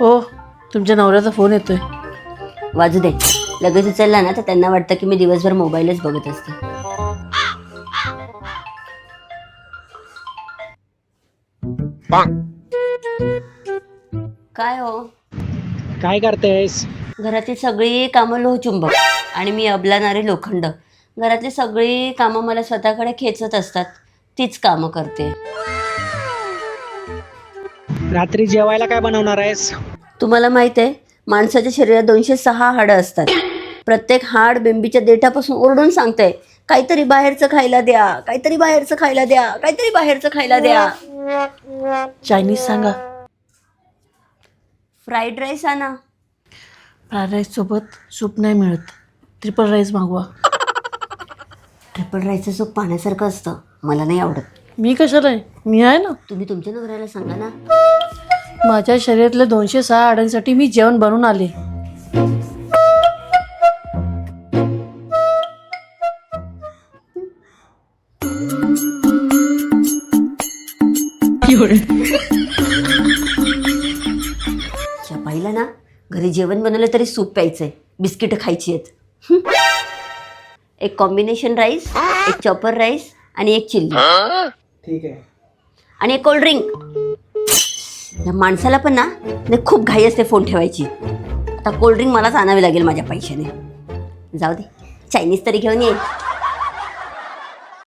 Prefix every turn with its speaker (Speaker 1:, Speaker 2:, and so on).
Speaker 1: हो तुमच्या नवऱ्याचा फोन येतोय.
Speaker 2: वाजू दे. लगेच उचलला ना तर त्यांना वाटतं की मी दिवसभर मोबाईलच बघत असते. काय हो?
Speaker 3: काय करतेस?
Speaker 2: घरातली सगळी कामं लोहचुंबक आणि मी अबलाणारे लोखंड. घरातली सगळी कामं मला स्वतःकडे खेचत असतात. तीच कामं करते.
Speaker 3: रात्री जेवायला काय बनवणार आहेस?
Speaker 2: तुम्हाला माहीत आहे माणसाच्या शरीरात दोनशे सहा हाडं असतात. प्रत्येक हाड बेंबीच्या देठापासून ओरडून सांगतंय काहीतरी बाहेरचं खायला द्या काहीतरी बाहेरचं खायला द्या काहीतरी बाहेरचं खायला द्या.
Speaker 1: चायनीज सांगा.
Speaker 2: फ्राईड राईस आणा.
Speaker 1: फ्राय राईस सोबत सूप नाही मिळत. ट्रिपल राईस मागवा.
Speaker 2: ट्रिपल राईसचं सूप पाण्यासारखं असतं. मला नाही आवडत.
Speaker 1: मी कशाला आहे? मी आहे ना.
Speaker 2: तुम्ही तुमच्या नवऱ्याला सांगा ना.
Speaker 1: माझ्या शरीरातल्या दोनशे सहा आड्यांसाठी मी जेवण बनवून आले.
Speaker 2: या पाहिला ना घरी जेवण बनवलं तरी सूप प्यायचंय. बिस्किटं खायची आहेत. एक कॉम्बिनेशन राईस एक चॉपर राईस आणि एक चिल्ली
Speaker 3: ठीक आहे.
Speaker 2: आणि एक कोल्ड्रिंक या माणसाला पण ना खूप घाई असते फोन ठेवायची. आता कोल्ड्रिंक मलाच आणावी लागेल माझ्या पैशाने. जाऊ दे. चायनीज तरी घेऊन ये.